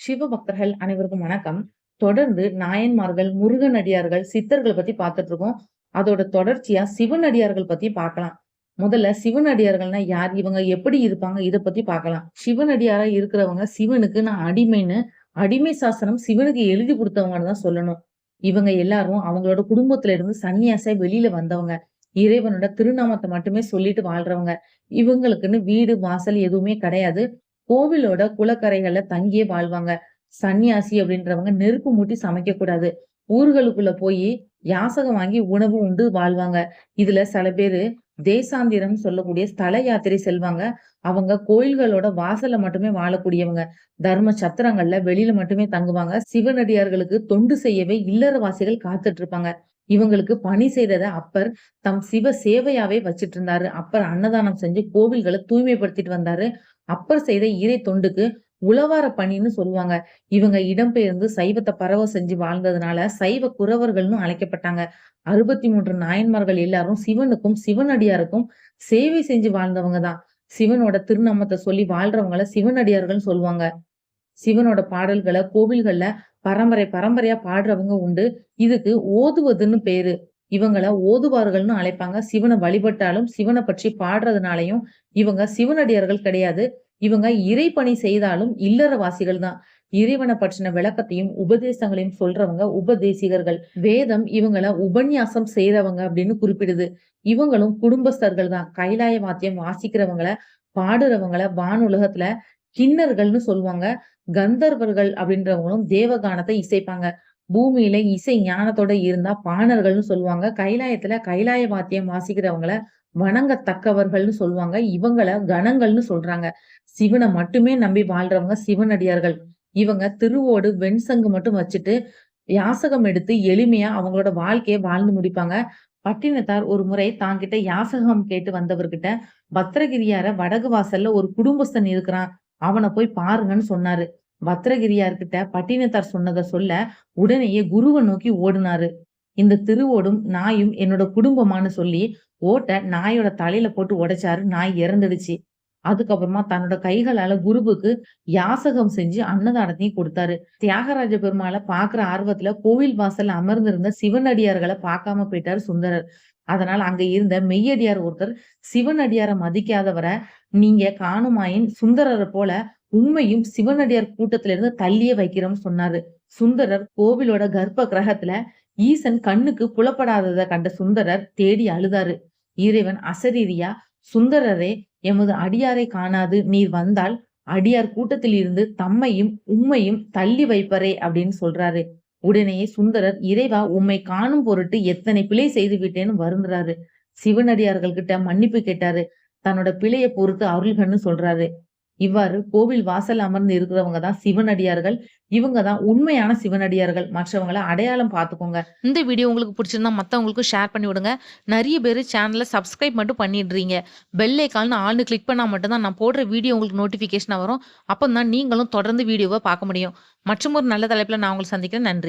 சிவபக்தர்கள் அனைவருக்கும் வணக்கம். தொடர்ந்து நாயன்மார்கள், முருகனடியார்கள், சித்தர்கள் பத்தி பார்த்துட்டு இருக்கோம். அதோட தொடர்ச்சியா சிவனடியார்கள் பத்தி பார்க்கலாம். முதல்ல சிவனடியார்கள்னா யார்? இவங்க எப்படி இருப்பாங்க? இதை பத்தி பார்க்கலாம். சிவனடியாரா இருக்கிறவங்க சிவனுக்கு நான் அடிமைன்னு அடிமை சாசனம் சிவனுக்கு எழுதி கொடுத்தவங்கன்னு தான் சொல்லணும். இவங்க எல்லாரும் அவங்களோட குடும்பத்துல இருந்து சன்னியாசை வெளியில வந்தவங்க. இறைவனோட திருநாமத்தை மட்டுமே சொல்லிட்டு வாழ்றவங்க. இவங்களுக்குன்னு வீடு, வாசல் எதுவுமே கிடையாது. கோவிலோட குளக்கரைகள்ல தங்கியே வாழ்வாங்க. சன்னியாசி அப்படின்றவங்க நெருப்பு மூட்டி சமைக்க கூடாது. ஊர்களுக்குள்ள போய் யாசகம் வாங்கி உணவு உண்டு வாழ்வாங்க. இதுல சில பேரு தேசாந்திரம் சொல்லக்கூடிய ஸ்தல யாத்திரை செல்வாங்க. அவங்க கோயில்களோட வாசல்ல மட்டுமே வாழக்கூடியவங்க. தர்ம சத்திரங்கள்ல வெளியில மட்டுமே தங்குவாங்க. சிவனடியார்களுக்கு தொண்டு செய்யவே இல்லறவாசிகள் காத்துட்டு இருப்பாங்க. இவங்களுக்கு பணி செய்ததை அப்பர் தம் சிவ சேவையாவே வச்சிட்டு இருந்தாரு. அப்பர் அன்னதானம் செஞ்சு கோவில்களை தூய்மைப்படுத்திட்டு வந்தாரு. அப்பர் செய்த இறை தொண்டுக்கு உழவார பணின்னு சொல்லுவாங்க. இவங்க இடம்பெயர்ந்து சைவத்தை பரவ செஞ்சு வாழ்ந்ததுனால சைவ குரவர்கள்னு அழைக்கப்பட்டாங்க. 63 நாயன்மார்கள் எல்லாரும் சிவனுக்கும், சிவனடியாருக்கும் சேவை செஞ்சு வாழ்ந்தவங்க தான். சிவனோட திருநாமத்தை சொல்லி வாழ்றவங்கள சிவனடியார்கள்னு சொல்லுவாங்க. சிவனோட பாடல்களை கோவில்கள்ல பரம்பரை பரம்பரையா பாடுறவங்க உண்டு. இதுக்கு ஓதுவதுன்னு பேரு. இவங்கள ஓதுவார்கள்னு அழைப்பாங்க. சிவனை வழிபட்டாலும், சிவனை பற்றி பாடுறதுனாலயும் இவங்க சிவனடியார்கள் கிடையாது. இவங்க இறைப்பணி செய்தாலும் இல்லறவாசிகள் தான். இறைவனை பற்றின விளக்கத்தையும், உபதேசங்களையும் சொல்றவங்க உபதேசிகர்கள். வேதம் இவங்கள உபன்யாசம் செய்யறவங்க அப்படின்னு குறிப்பிடுது. இவங்களும் குடும்பஸ்தர்கள் தான். கைலாய வாத்தியம் வாசிக்கிறவங்கள, பாடுறவங்கள வானுலகத்துல கின்னர்கள்னு சொல்லுவாங்க. கந்தர்வர்கள் அப்படின்றவங்களும் தேவகானத்தை இசைப்பாங்க. பூமியில இசை ஞானத்தோட இருந்தா பாணர்கள்னு சொல்லுவாங்க. கைலாயத்துல கைலாய வாத்தியம் வாசிக்கிறவங்கள வணங்கத்தக்கவர்கள்னு சொல்லுவாங்க. இவங்கள கணங்கள்னு சொல்றாங்க. சிவனை மட்டுமே நம்பி வாழ்றவங்க சிவனடியார்கள். இவங்க திருவோடு, வெண்சங்கு மட்டும் வச்சுட்டு யாசகம் எடுத்து எளிமையா அவங்களோட வாழ்க்கையை வாழ்ந்து முடிப்பாங்க. பட்டினத்தார் ஒரு முறை தாங்கிட்ட யாசகம் கேட்டு வந்தவர்கிட்ட பத்திரகிரியார வடகு வாசல்ல ஒரு குடும்பஸ்தன் இருக்கிறான். அவனை போய் பாருங்கன்னு சொன்னாரு. பத்திரகிரியார்கிட்ட பட்டினத்தார் சொன்னதை சொல்ல உடனேயே குருவை நோக்கி ஓடினாரு இந்த திருவோடும் நாயும் என்னோட குடும்பமான்னு சொல்லி ஓட்ட நாயோட தலையில போட்டு உடைச்சாரு. நாய் இறந்துடுச்சு. அதுக்கப்புறமா தன்னோட கைகளால குருவுக்கு யாசகம் செஞ்சு அன்னதானத்தையும் கொடுத்தாரு. தியாகராஜ பெருமாளை பாக்குற ஆர்வத்துல கோவில் வாசல்ல அமர்ந்திருந்த சிவனடியார்களை பார்க்காம போயிட்டாரு சுந்தரர். அதனால அங்க இருந்த மெய்யடியார் ஒருத்தர் சிவனடியாரை மதிக்காதவரை நீங்க காணுமாயின் சுந்தரரை போல உண்மையும் சிவனடியார் கூட்டத்துல இருந்து தள்ளியே வைக்கிறோம்னு சொன்னாரு. சுந்தரர் கோவிலோட கர்ப்ப கிரகத்துல ஈசன் கண்ணுக்கு புலப்படாததை கண்ட சுந்தரர் தேடி அழுதாரு. இறைவன் அசரீரியா சுந்தரரே எமது அடியாரை காணாது நீர் வந்தால் அடியார் கூட்டத்தில் இருந்து தம்மையும் உம்மையும் தள்ளி வைப்பரே அப்படின்னு சொல்றாரு. உடனேயே சுந்தரர் இறைவா உம்மை காணும் பொருட்டு எத்தனை பிழை செய்து விட்டேன்னு வருந்துறாரு. சிவனடியார்கள் கிட்ட மன்னிப்பு கேட்டாரு. தன்னோட பிழைய பொறுத்து அருள்கன்னு சொல்றாரு. இவ்வாறு கோவில் வாசல் அமர்ந்து இருக்கிறவங்க தான் சிவனடியார்கள். இவங்க தான் உண்மையான சிவனடியார்கள். மற்றவங்களை அடையாளம் பார்த்துக்கோங்க. இந்த வீடியோ உங்களுக்கு பிடிச்சிருந்தா மற்றவங்களுக்கும் ஷேர் பண்ணி விடுங்க. நிறைய பேர் சேனலை சப்ஸ்கிரைப் மட்டும் பண்ணிடுறீங்க. பெல் ஐகான்னு ஆள்னு கிளிக் பண்ணால் மட்டும்தான் நான் போடுற வீடியோ உங்களுக்கு நோட்டிஃபிகேஷனாக வரும். அப்போ தான் நீங்களும் தொடர்ந்து வீடியோவை பார்க்க முடியும். மற்றும் ஒரு நல்ல தலைப்பில் நான் உங்களுக்கு சந்திக்கிறேன். நன்றி.